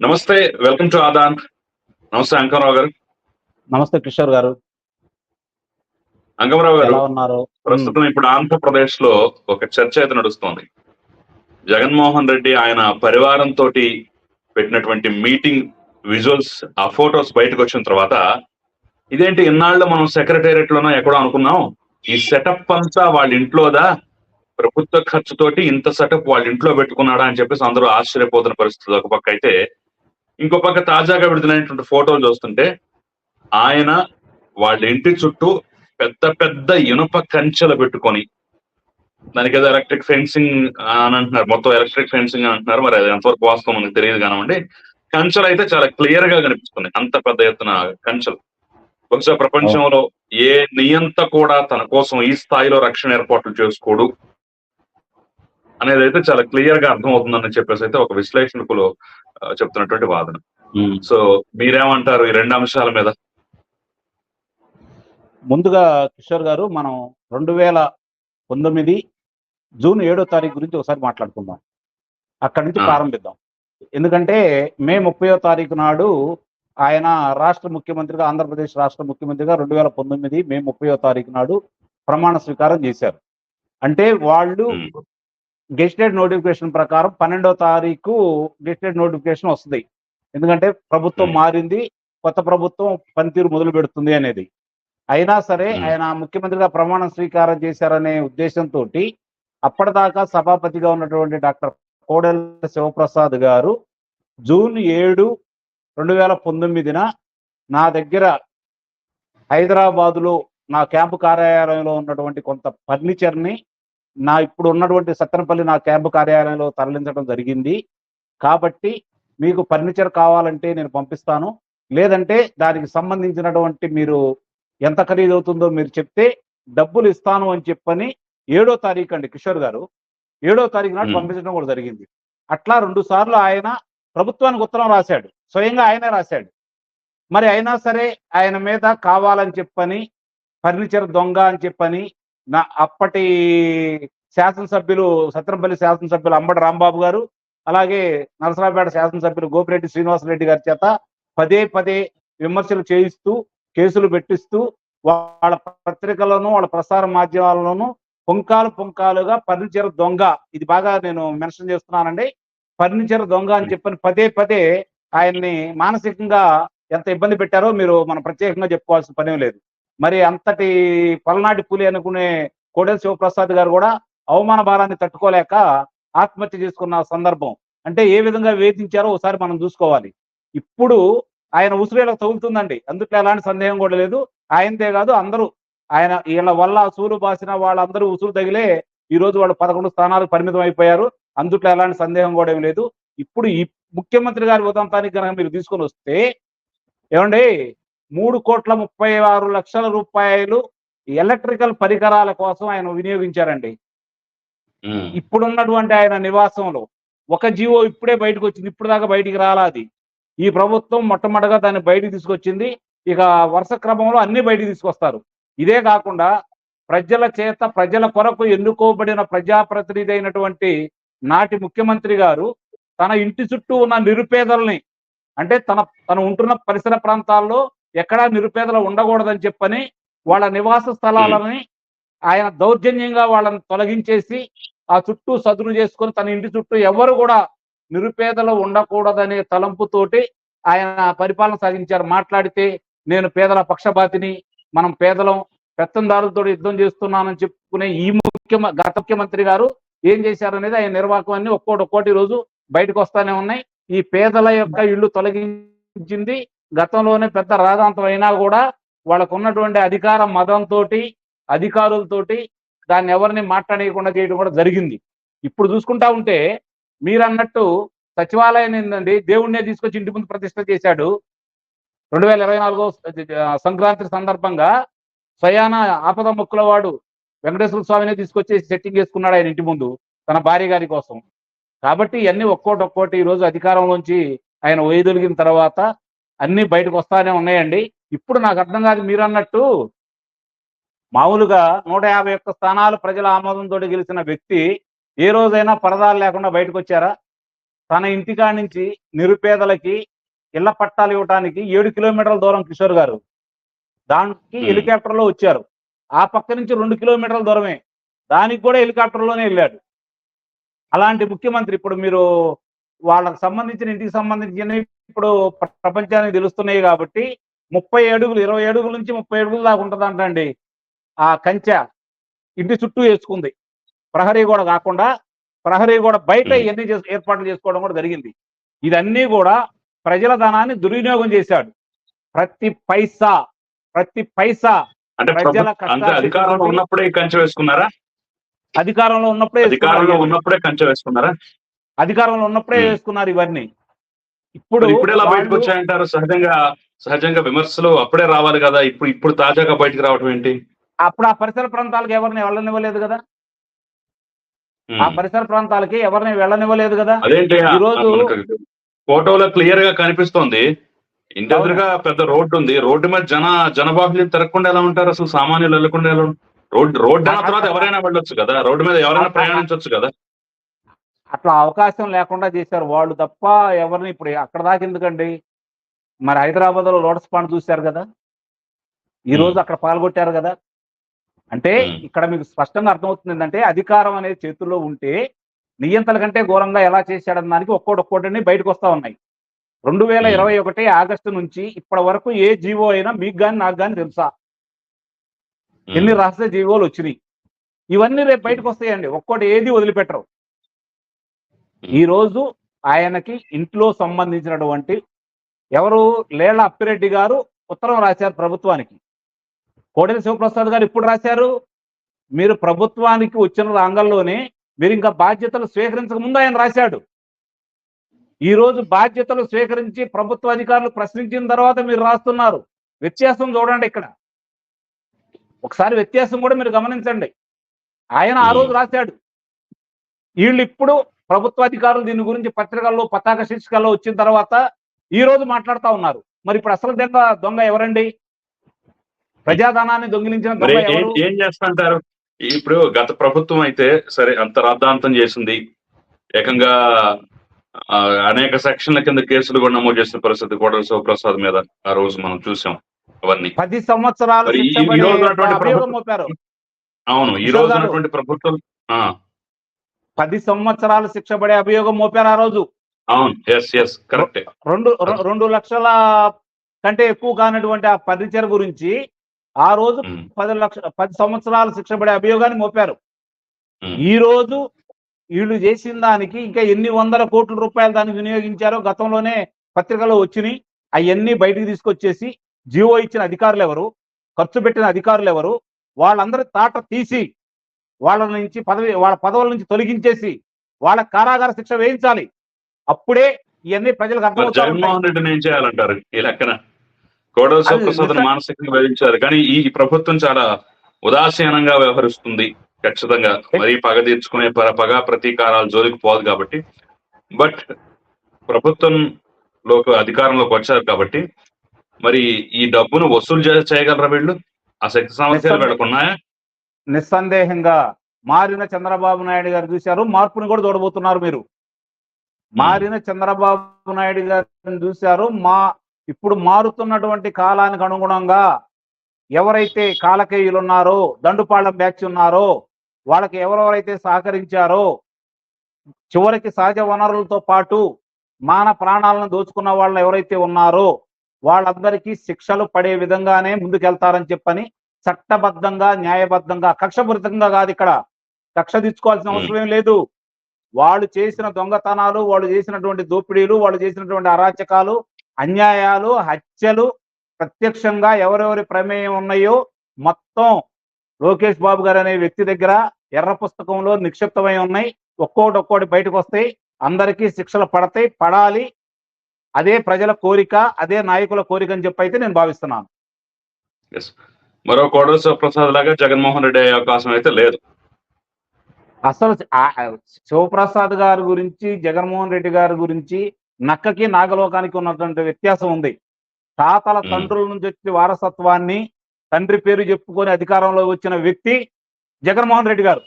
నమస్తే welcome to Aadan. నమస్తే అంకమరావు గారు. నమస్తే కిషోర్ గారు. అంకమరావు గారు ఉన్నారు? ప్రస్తుతం ఇప్పుడు ఆంధ్రప్రదేశ్లో ఒక చర్చ అయితే నడుస్తోంది. జగన్మోహన్ రెడ్డి ఆయన పరివారంతో పెట్టినటువంటి మీటింగ్ విజువల్స్ ఆ ఫొటోస్ బయటకు వచ్చిన తర్వాత ఇదేంటి ఇన్నాళ్ళు మనం సెక్రటేరియట్ లోనో ఎక్కడో అనుకున్నాం? ఈ సెటప్ అంతా వాళ్ళ ఇంట్లోదా? ప్రభుత్వ ఖర్చుతోటి ఇంత సెటప్ వాళ్ళ ఇంట్లో పెట్టుకున్నాడా అని చెప్పేసి అందరూ ఆశ్చర్యపోతున్న పరిస్థితి ఒక పక్క అయితే ఇంకో పక్క తాజాగా విడుదలైనటువంటి ఫోటోలు చూస్తుంటే ఆయన వాళ్ళ ఇంటి చుట్టూ పెద్ద పెద్ద ఇనుప కంచెలు పెట్టుకొని దానికి ఏదో ఎలక్ట్రిక్ ఫెన్సింగ్ అని అంటున్నారు. మొత్తం ఎలక్ట్రిక్ ఫెన్సింగ్ అని అంటున్నారు. మరి అది ఎంతవరకు వాస్తవం మనకు తెలియదు కానివ్వండి. కంచెలు అయితే చాలా క్లియర్గా కనిపిస్తున్నాయి. అంత పెద్ద ఎత్తున కంచెలు. బహుశా ప్రపంచంలో ఏ నియంత కూడా తన కోసం ఈ స్థాయిలో రక్షణ ఏర్పాట్లు చేసుకోడు అనేది అయితే చాలా క్లియర్గా అర్థమవుతుందని చెప్పేసి అయితే ఒక విశ్లేషణకులు చెప్తున్నటువంటి వాదన. సో మీరేమంటారు ఈ రెండు అంశాల మీద? ముందుగా కిషోర్ గారు మనం రెండు వేల పంతొమ్మిది జూన్ ఏడో తారీఖు గురించి ఒకసారి మాట్లాడుకుందాం. అక్కడి నుంచి. ప్రారంభిద్దాం. ఎందుకంటే మే ముప్పయో తారీఖు నాడు ఆయన రాష్ట్ర ముఖ్యమంత్రిగా ఆంధ్రప్రదేశ్ రాష్ట్ర ముఖ్యమంత్రిగా రెండు వేల పంతొమ్మిది మే ముప్పయో తారీఖు నాడు ప్రమాణ స్వీకారం చేశారు. అంటే వాళ్ళు గెస్టెడ్ నోటిఫికేషన్ ప్రకారం పన్నెండో తారీఖు గెస్టెడ్ నోటిఫికేషన్ వస్తుంది ఎందుకంటే ప్రభుత్వం. మారింది కొత్త ప్రభుత్వం పనితీరు మొదలు పెడుతుంది అనేది అయినా సరే. ఆయన ముఖ్యమంత్రిగా ప్రమాణ స్వీకారం చేశారనే ఉద్దేశంతో అప్పటిదాకా సభాపతిగా ఉన్నటువంటి డాక్టర్ కోడెల శివప్రసాద్ గారు జూన్ ఏడు రెండు వేల పంతొమ్మిదిన నా దగ్గర హైదరాబాదులో నా క్యాంపు కార్యాలయంలో ఉన్నటువంటి కొంత ఫర్నిచర్ని నా ఇప్పుడు ఉన్నటువంటి సత్తెనపల్లి నా క్యాంపు కార్యాలయంలో తరలించడం జరిగింది. కాబట్టి మీకు ఫర్నిచర్ కావాలంటే నేను పంపిస్తాను. లేదంటే దానికి సంబంధించినటువంటి మీరు ఎంత ఖరీదు అవుతుందో మీరు చెప్తే డబ్బులు ఇస్తాను అని చెప్పని ఏడో తారీఖు అండి కిషోర్ గారు. ఏడో తారీఖు నాడు. పంపించడం కూడా జరిగింది. అట్లా రెండు సార్లు ఆయన ప్రభుత్వానికి ఉత్తరం రాశాడు. స్వయంగా ఆయనే రాశాడు. మరి అయినా సరే ఆయన మీద కావాలని చెప్పని ఫర్నిచర్ దొంగ అని చెప్పని నా అప్పటి శాసనసభ్యులు సత్రంపల్లి శాసనసభ్యులు అంబటి రాంబాబు గారు అలాగే నరసరావుపేట శాసనసభ్యులు గోపిరెడ్డి శ్రీనివాసరెడ్డి గారి చేత పదే పదే విమర్శలు చేయిస్తూ కేసులు పెట్టిస్తూ వాళ్ళ పత్రికలను వాళ్ళ ప్రసార మాధ్యమాలలోనూ పుంకాలు పుంకాలుగా ఫర్నిచర్ దొంగ ఇది బాగా నేను మెన్షన్ చేస్తున్నానండి ఫర్నిచర్ దొంగ అని చెప్పని పదే పదే ఆయన్ని మానసికంగా ఎంత ఇబ్బంది పెట్టారో మీరు మనం ప్రత్యేకంగా చెప్పుకోవాల్సిన పని లేదు. మరి అంతటి పల్నాటి పులి అనుకునే కోడెల శివప్రసాద్ గారు కూడా అవమాన భారాన్ని తట్టుకోలేక ఆత్మహత్య చేసుకున్న సందర్భం. అంటే ఏ విధంగా వేధించారో ఒకసారి మనం చూసుకోవాలి. ఇప్పుడు ఆయన ఉసురేలకు తగులుతుందండి. అందుట్లో ఎలాంటి సందేహం కూడా లేదు. ఆయనదే కాదు అందరూ ఆయన వీళ్ళ వల్ల అసూలు బాసిన వాళ్ళందరూ ఉసురు తగిలే ఈ రోజు వాళ్ళు పదకొండు స్థానాలకు పరిమితం అయిపోయారు. అందుట్లో ఎలాంటి సందేహం కూడా ఏం లేదు. ఇప్పుడు ఈ ముఖ్యమంత్రి గారి ఉదంతానికి కనుక మీరు తీసుకొని వస్తే ఏమండి? మూడు కోట్ల ముప్పై ఆరు లక్షల రూపాయలు ఎలక్ట్రికల్ పరికరాల కోసం ఆయన వినియోగించారండి. ఇప్పుడున్నటువంటి ఆయన నివాసంలో ఒక జీవో ఇప్పుడే బయటకు వచ్చింది ఇప్పుడు దాకా బయటికి రాలా అది. ఈ ప్రభుత్వం మొట్టమొదటిగా దాన్ని బయటికి తీసుకొచ్చింది ఇక వరుస క్రమంలో అన్ని బయటికి తీసుకొస్తారు. ఇదే కాకుండా ప్రజల చేత ప్రజల కొరకు ఎన్నుకోబడిన ప్రజాప్రతినిధి అయినటువంటి నాటి ముఖ్యమంత్రి గారు తన ఇంటి చుట్టూ ఉన్న నిరుపేదల్ని అంటే తన తను ఉంటున్న పరిసర ప్రాంతాల్లో ఎక్కడా నిరుపేదలు ఉండకూడదని చెప్పని వాళ్ళ నివాస స్థలాలని ఆయన దౌర్జన్యంగా వాళ్ళని తొలగించేసి ఆ చుట్టూ సదును చేసుకొని తన ఇంటి చుట్టూ ఎవరు కూడా నిరుపేదలు ఉండకూడదనే తలంపుతోటి ఆయన పరిపాలన సాగించారు. మాట్లాడితే నేను పేదల పక్షపాతిని మనం పేదలం పెత్తందారులతో యుద్ధం చేస్తున్నానని చెప్పుకునే ఈ ముఖ్య గత ముఖ్యమంత్రి గారు ఏం చేశారనేది ఆయన నిర్వాహకం అన్ని ఒక్కోటి ఒక్కోటి రోజు బయటకు వస్తానే ఉన్నాయి. ఈ పేదల యొక్క ఇల్లు తొలగించింది గతంలోనే పెద్ద రాజాంతం అయినా కూడా వాళ్ళకు ఉన్నటువంటి అధికార మతంతో అధికారులతోటి దాన్ని ఎవరిని మాట్లాడేయకుండా చేయడం కూడా జరిగింది. ఇప్పుడు చూసుకుంటా ఉంటే మీరు అన్నట్టు సచివాలయం ఏందండి? దేవుడినే తీసుకొచ్చి ఇంటి ముందు ప్రతిష్ట చేశాడు. రెండు వేల ఇరవై నాలుగో సంక్రాంతి సందర్భంగా స్వయాన ఆపద మొక్కుల వాడు వెంకటేశ్వర స్వామిని తీసుకొచ్చేసి సెట్టింగ్ చేసుకున్నాడు ఆయన ఇంటి ముందు తన భార్య గారి కోసం. కాబట్టి ఇవన్నీ ఒక్కోటి ఒక్కోటి ఈ రోజు అధికారంలోంచి ఆయన వైదొలిగిన తర్వాత అన్ని బయటకు వస్తానే ఉన్నాయండి. ఇప్పుడు నాకు అర్థం కాదు మీరు అన్నట్టు మామూలుగా నూట యాభై ఒక్క స్థానాలు ప్రజల ఆమోదంతో గెలిచిన వ్యక్తి ఏ రోజైనా పరదాలు లేకుండా బయటకు వచ్చారా? తన ఇంటికాడ నుంచి నిరుపేదలకి ఇళ్ళ పట్టాలు ఇవ్వడానికి ఏడు కిలోమీటర్ల దూరం కిషోర్ గారు. దానికి Hmm. హెలికాప్టర్లో వచ్చారు. ఆ పక్క నుంచి రెండు కిలోమీటర్ల దూరమే. దానికి కూడా హెలికాప్టర్లోనే వెళ్ళాడు. అలాంటి ముఖ్యమంత్రి ఇప్పుడు మీరు వాళ్ళకి సంబంధించిన ఇంటికి సంబంధించిన ఇప్పుడు ప్ర- ప్రపంచానికి తెలుస్తున్నాయి కాబట్టి ముప్పై అడుగులు ఇరవై అడుగుల నుంచి ముప్పై అడుగులు దాకా ఉంటుందంటండి ఆ కంచె ఇంటి చుట్టూ వేసుకుంది. ప్రహరీ కూడా కాకుండా ప్రహరీ కూడా బయట. ఇవన్నీ చేసు- ఏర్పాట్లు చేసుకోవడం కూడా జరిగింది. ఇదన్నీ కూడా ప్రజల ధనాన్ని దుర్వినియోగం చేశాడు. ప్రతి పైసా ప్రతి పైసా ప్రజల అధికారంలో ఉన్నప్పుడే కంచె వేసుకున్నారా? అధికారంలో ఉన్నప్పుడే అధికారంలో. ఉన్నప్పుడే కంచె వేసుకున్నారా? అధికారంలో ఉన్నప్పుడే. వేసుకున్నారు ఇవన్నీ. ఇప్పుడు ఇప్పుడు ఎలా బయటకు వచ్చాయంటారు సహజంగా సహజంగా విమర్శలు అప్పుడే రావాలి కదా? ఇప్పుడు ఇప్పుడు తాజాగా బయటకు రావడం ఏంటి? అప్పుడు ఆ పరిసర ప్రాంతాలకు ఎవరిని వెళ్ళనివ్వలేదు కదా. ఆ పరిసర ప్రాంతాలకి ఎవరిని వెళ్ళనివ్వలేదు కదా? అదేంటి? ఫోటోలో క్లియర్గా కనిపిస్తోంది. ఇంటి ఎదురుగా పెద్ద రోడ్డు ఉంది. రోడ్డు మీద జన జనబాహుల్యం తిరగకుండా ఎలా ఉంటారు అసలు? సామాన్యులు వెళ్ళకుండా ఎలా రోడ్డు అన్న తర్వాత ఎవరైనా వెళ్ళొచ్చు కదా? రోడ్డు మీద ఎవరైనా ప్రయాణించవచ్చు కదా? అట్లా అవకాశం లేకుండా చేశారు. వాళ్ళు తప్ప ఎవరిని ఇప్పుడు అక్కడ దాకా ఎందుకండి? మరి హైదరాబాద్లో లోటస్ పాండ్ చూశారు కదా? ఈ రోజు అక్కడ పాల్గొట్టారు కదా? అంటే. ఇక్కడ మీకు స్పష్టంగా అర్థమవుతుంది ఏంటంటే అధికారం అనేది చేతుల్లో ఉంటే నియంతల కంటే ఘోరంగా ఎలా చేశాడన్న దానికి ఒక్కోటి ఒక్కోటిని బయటకు వస్తా ఉన్నాయి. రెండు వేల. ఇరవై ఒకటి ఆగస్టు నుంచి ఇప్పటి వరకు ఏ జీవో అయినా మీకు కానీ నాకు కానీ తెలుసా? ఎన్ని రహస్య జీవోలు వచ్చినాయి? ఇవన్నీ రేపు బయటకు వస్తాయండి. ఒక్కోటి ఏది వదిలిపెట్టరు. ఈ రోజు ఆయనకి ఇంట్లో సంబంధించినటువంటి ఎవరు లేళ్ళ అప్పిరెడ్డి గారు ఉత్తరం రాశారు ప్రభుత్వానికి. కోడెల శివప్రసాద్ గారు ఇప్పుడు రాశారు. మీరు ప్రభుత్వానికి వచ్చిన రంగంలోనే మీరు ఇంకా బాధ్యతలు స్వీకరించక ముందు ఆయన రాశాడు. ఈ రోజు బాధ్యతలు స్వీకరించి ప్రభుత్వ అధికారులు ప్రశ్నించిన తర్వాత మీరు రాస్తున్నారు. వ్యత్యాసం చూడండి ఇక్కడ. ఒకసారి వ్యత్యాసం కూడా మీరు గమనించండి. ఆయన ఆ రోజు రాశాడు. వీళ్ళు ఇప్పుడు ప్రభుత్వ అధికారులు దీని గురించి పత్రికల్లో పతాక శీర్షికల్లో వచ్చిన తర్వాత ఈ రోజు మాట్లాడుతా ఉన్నారు. మరి ఇప్పుడు అసలు దొంగ దొంగ ఎవరండి? ప్రజాధనాన్ని దొంగిలించిన ఏం చేస్తుంటారు? ఇప్పుడు గత ప్రభుత్వం అయితే సరే అంత రాద్ధాంతం చేసింది. ఏకంగా అనేక సెక్షన్ల కింద కేసులు కూడా నమోదు చేసిన పరిస్థితి కోడల శివప్రసాద్ మీద ఆ రోజు మనం చూసాం అవన్నీ. పది సంవత్సరాలు అవును ఈ రోజు ప్రభుత్వం పది సంవత్సరాలు శిక్ష పడే అభియోగం మోపారు ఆ రోజు. రెండు రెండు లక్షల కంటే ఎక్కువ కానటువంటి ఆ ఫర్నిచర్ గురించి ఆ రోజు పది లక్ష పది సంవత్సరాలు శిక్ష పడే అభియోగాన్ని మోపారు. ఈ రోజు వీళ్ళు చేసిన దానికి ఇంకా ఎన్ని వందల కోట్ల రూపాయలు దాన్ని వినియోగించారో గతంలోనే పత్రికలో వచ్చినాయి. అవన్నీ బయటికి తీసుకొచ్చేసి జీవో ఇచ్చిన అధికారులు ఎవరు? ఖర్చు పెట్టిన అధికారులు ఎవరు? వాళ్ళందరి తాట తీసి వాళ్ళ నుంచి పదవి వాళ్ళ పదవుల నుంచి తొలగించేసి వాళ్ళ కారాగార శిక్ష వేయించాలి. అప్పుడే ఇవన్నీ ప్రజలకు ఉంటాయి. జగన్మోహన్ రెడ్డిని ఏం చేయాలంటారు? ఈ లెక్కన కోడల శివప్రసాద్ నిజం- మానసికంగా వేధించారు. కానీ ఈ ప్రభుత్వం చాలా ఉదాసీనంగా వ్యవహరిస్తుంది ఖచ్చితంగా. మరీ పగ తీర్చుకునే పగ ప్రతీకారాలు జోలికి పోదు కాబట్టి. బట్ ప్రభుత్వంలోకి అధికారంలోకి వచ్చారు కాబట్టి మరి ఈ డబ్బును వసూలు చేయగలరా వీళ్ళు? ఆ శక్తి సామర్థ్యాలు. వీళ్ళకు ఉన్నాయా నిస్సందేహంగా మారిన చంద్రబాబు నాయుడు గారు చూశారు మార్పుని కూడా చూడబోతున్నారు మీరు. మారిన చంద్రబాబు నాయుడు గారిని చూశారు మా ఇప్పుడు మారుతున్నటువంటి కాలానికి అనుగుణంగా ఎవరైతే కాలకేయులు ఉన్నారో దండుపాళం బ్యాచ్ ఉన్నారో వాళ్ళకి ఎవరెవరైతే సహకరించారో చివరికి సహజ వనరులతో పాటు మాన ప్రాణాలను దోచుకున్న వాళ్ళు ఎవరైతే ఉన్నారో వాళ్ళందరికీ శిక్షలు పడే విధంగానే ముందుకెళ్తారని చెప్పని చట్టబద్ధంగా న్యాయబద్ధంగా కక్షపూరితంగా కాదు ఇక్కడ కక్ష తీర్చుకోవాల్సిన అవసరం ఏం లేదు. వాళ్ళు చేసిన దొంగతనాలు వాళ్ళు చేసినటువంటి దోపిడీలు వాళ్ళు చేసినటువంటి అరాచకాలు అన్యాయాలు హత్యలు ప్రత్యక్షంగా ఎవరెవరి ప్రమేయం ఉన్నాయో మొత్తం లోకేష్ బాబు గారు అనే వ్యక్తి దగ్గర ఎర్ర పుస్తకంలో నిక్షిప్తమై ఉన్నాయి. ఒక్కోటి ఒక్కోటి బయటకు వస్తాయి. అందరికీ శిక్షలు పడతాయి పడాలి. అదే ప్రజల కోరిక అదే నాయకుల కోరిక అని చెప్పి అయితే నేను భావిస్తున్నాను. మరో కోడల శివప్రసాద్ లాగా జగన్మోహన్ రెడ్డి అయ్యే అవకాశం అయితే లేదు. అసలు శివప్రసాద్ గారి గురించి జగన్మోహన్ రెడ్డి గారి గురించి నక్కకి నాగలోకానికి ఉన్నటువంటి వ్యత్యాసం ఉంది. తాతల. తండ్రుల నుంచి వచ్చి వారసత్వాన్ని తండ్రి పేరు చెప్పుకొని అధికారంలో వచ్చిన వ్యక్తి జగన్మోహన్ రెడ్డి గారు.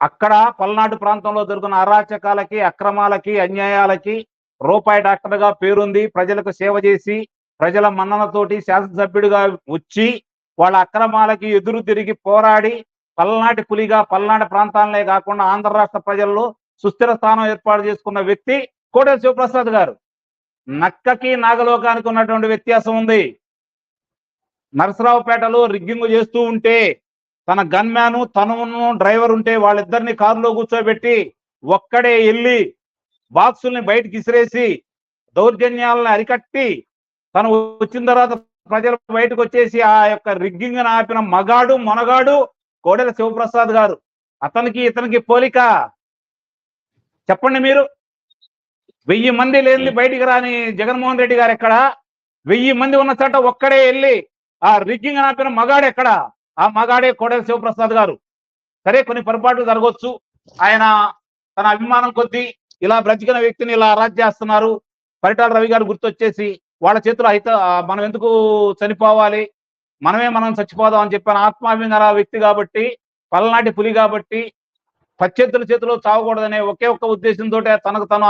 అక్కడ పల్నాడు ప్రాంతంలో జరుగుతున్న అరాచకాలకి అక్రమాలకి అన్యాయాలకి రూపాయి డాక్టర్గా పేరుంది. ప్రజలకు సేవ చేసి ప్రజల మన్ననతోటి శాసనసభ్యుడిగా వచ్చి వాళ్ళ అక్రమాలకి ఎదురు తిరిగి పోరాడి పల్నాటి పులిగా పల్నాటి ప్రాంతాలనే కాకుండా ఆంధ్ర రాష్ట్ర ప్రజల్లో సుస్థిర స్థానం ఏర్పాటు చేసుకున్న వ్యక్తి కోటెల శివప్రసాద్ గారు. నక్కకి నాగలోకానికి ఉన్నటువంటి వ్యత్యాసం ఉంది. నరసరావుపేటలో రిగ్గింగ్ చేస్తూ ఉంటే తన గన్మ్యాను తనును డ్రైవర్ ఉంటే వాళ్ళిద్దరిని కారులో కూర్చోబెట్టి ఒక్కడే వెళ్ళి బాక్సుల్ని బయటకి ఇసిరేసి దౌర్జన్యాలను అరికట్టి తను వచ్చిన తర్వాత ప్రజలు బయటకు వచ్చేసి ఆ యొక్క రిగ్గింగ్ ఆపిన మగాడు మొనగాడు కోడెల శివప్రసాద్ గారు అతనికి ఇతనికి పోలిక. చెప్పండి మీరు. వెయ్యి మంది లేని బయటికి రాని జగన్మోహన్ రెడ్డి గారు ఎక్కడ? వెయ్యి మంది ఉన్న చోట ఒక్కడే వెళ్ళి ఆ రిగ్గింగ్ ఆపిన మగాడు ఎక్కడ? ఆ మగాడే కోడెల శివప్రసాద్ గారు. సరే కొన్ని పొరపాట్లు జరగవచ్చు ఆయన తన అభిమానం కొద్దీ ఇలా బ్రతికిన వ్యక్తిని ఇలా అరాజ్ చేస్తున్నారు. పరిటాల రవి గారు గుర్తొచ్చేసి వాళ్ళ చేతిలో అయితే మనం ఎందుకు చనిపోవాలి? మనమే మనం చచ్చిపోదాం అని చెప్పాను ఆత్మాభిమాన వ్యక్తి కాబట్టి పల్నాటి పులి కాబట్టి పచ్చెత్తుల చేతిలో చావకూడదనే ఒకే ఒక్క ఉద్దేశంతో తనకు తన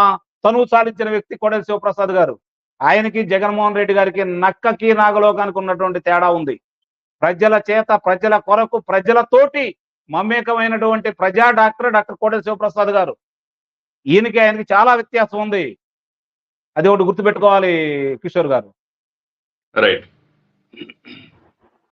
తనువు సాధించిన వ్యక్తి కోడెల శివప్రసాద్ గారు. ఆయనకి జగన్మోహన్ రెడ్డి గారికి నక్కకి నాగలోకానికి ఉన్నటువంటి తేడా ఉంది. ప్రజల చేత ప్రజల కొరకు ప్రజలతోటి మమేకమైనటువంటి ప్రజా డాక్టర్ డాక్టర్ కోడెల శివప్రసాద్ గారు. ఈయనకి ఆయనకి చాలా వ్యత్యాసం ఉంది. అది ఒకటి గుర్తుపెట్టుకోవాలి కిషోర్ గారు. రైట్.